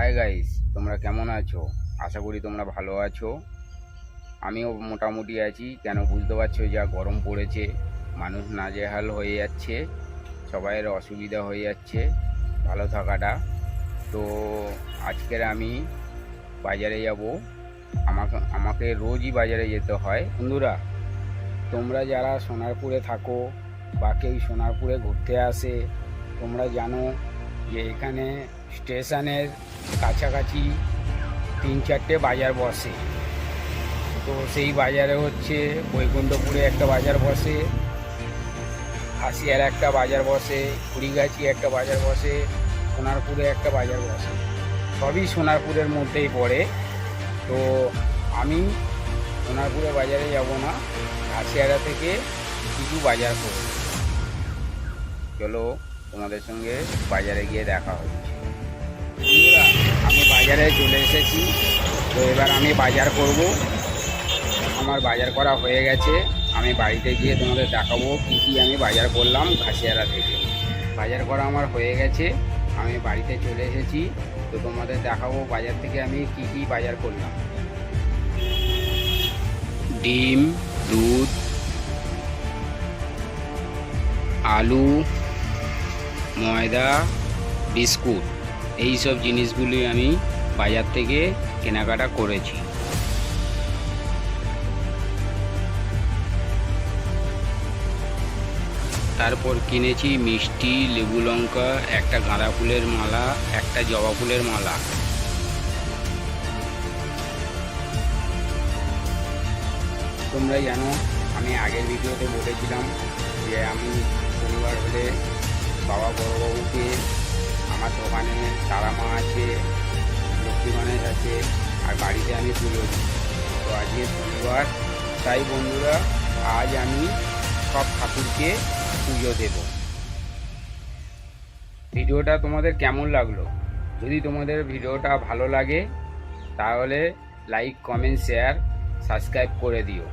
Hi guys তোমরা কেমন আছো? আশা করি তোমরা ভালো আছো। আমিও মোটামুটি আছি। কেন বুঝতে পারছ, যা গরম পড়েছে, মানুষ নাজেহাল হয়ে যাচ্ছে, সবাইয়ের অসুবিধা হয়ে যাচ্ছে, ভালো থাকাটা। তো আজকের আমি বাজারে যাব। আমাকে আমাকে রোজই বাজারে যেতে হয়। বন্ধুরা, তোমরা যারা সোনারপুরে থাকো বা কেউ সোনারপুরে ঘুরতে আসে, তোমরা জানো যে এখানে স্টেশনের কাছাকাছি তিন চারটে বাজার বসে। তো সেই বাজারে হচ্ছে বৈকুণ্ঠপুরে একটা বাজার বসে, হাসিয়ার একটা বাজার বসে কুড়িগাছি একটা বাজার বসে, সোনারপুরে একটা বাজার বসে। সবই সোনারপুরের মধ্যেই পড়ে। তো আমি সোনারপুরে বাজারে যাব না, হাসিয়ারা থেকে কিছু বাজার করব। চলো তোমাদের সঙ্গে বাজারে গিয়ে দেখা হচ্ছে। আমি বাজারে চলে এসেছি। তো এবার আমি বাজার করব। আমার বাজার করা হয়ে গেছে। আমি বাড়িতে গিয়ে তোমাদের দেখাবো কী কী আমি বাজার করলাম ঘাসিয়ারা থেকে। বাজার করা আমার হয়ে গেছে। আমি বাড়িতে চলে এসেছি। তো তোমাদের দেখাবো বাজার থেকে আমি কি কি বাজার করলাম। ডিম, দুধ, আলু, ময়দা, বিস্কুট। এই সব জিনিসগুলি আমি বাজার থেকে কেনাকাটা করেছি। তারপর কিনেছি মিষ্টি, লেবু লঙ্কা, একটা গাঁদা ফুলের মালা, একটা জবা ফুলের মালা। তোমরা জানো, আমি আগের ভিডিওতে বলেছিলাম যে আমি শনিবার হলে বাবা বড়োবাবুকে আমার দোকানে তারা মা আছে লক্ষ্মী গণেশ আছে, আর বাড়িতে আমি পুজো তো আজকে শনিবার, তাই বন্ধুরা, আজ আমি সব ঠাকুরকে পুজো দেব। ভিডিওটা তোমাদের কেমন লাগল? যদি তোমাদের ভিডিওটা ভালো লাগে, তাহলে লাইক কমেন্ট শেয়ার সাবস্ক্রাইব করে দিও।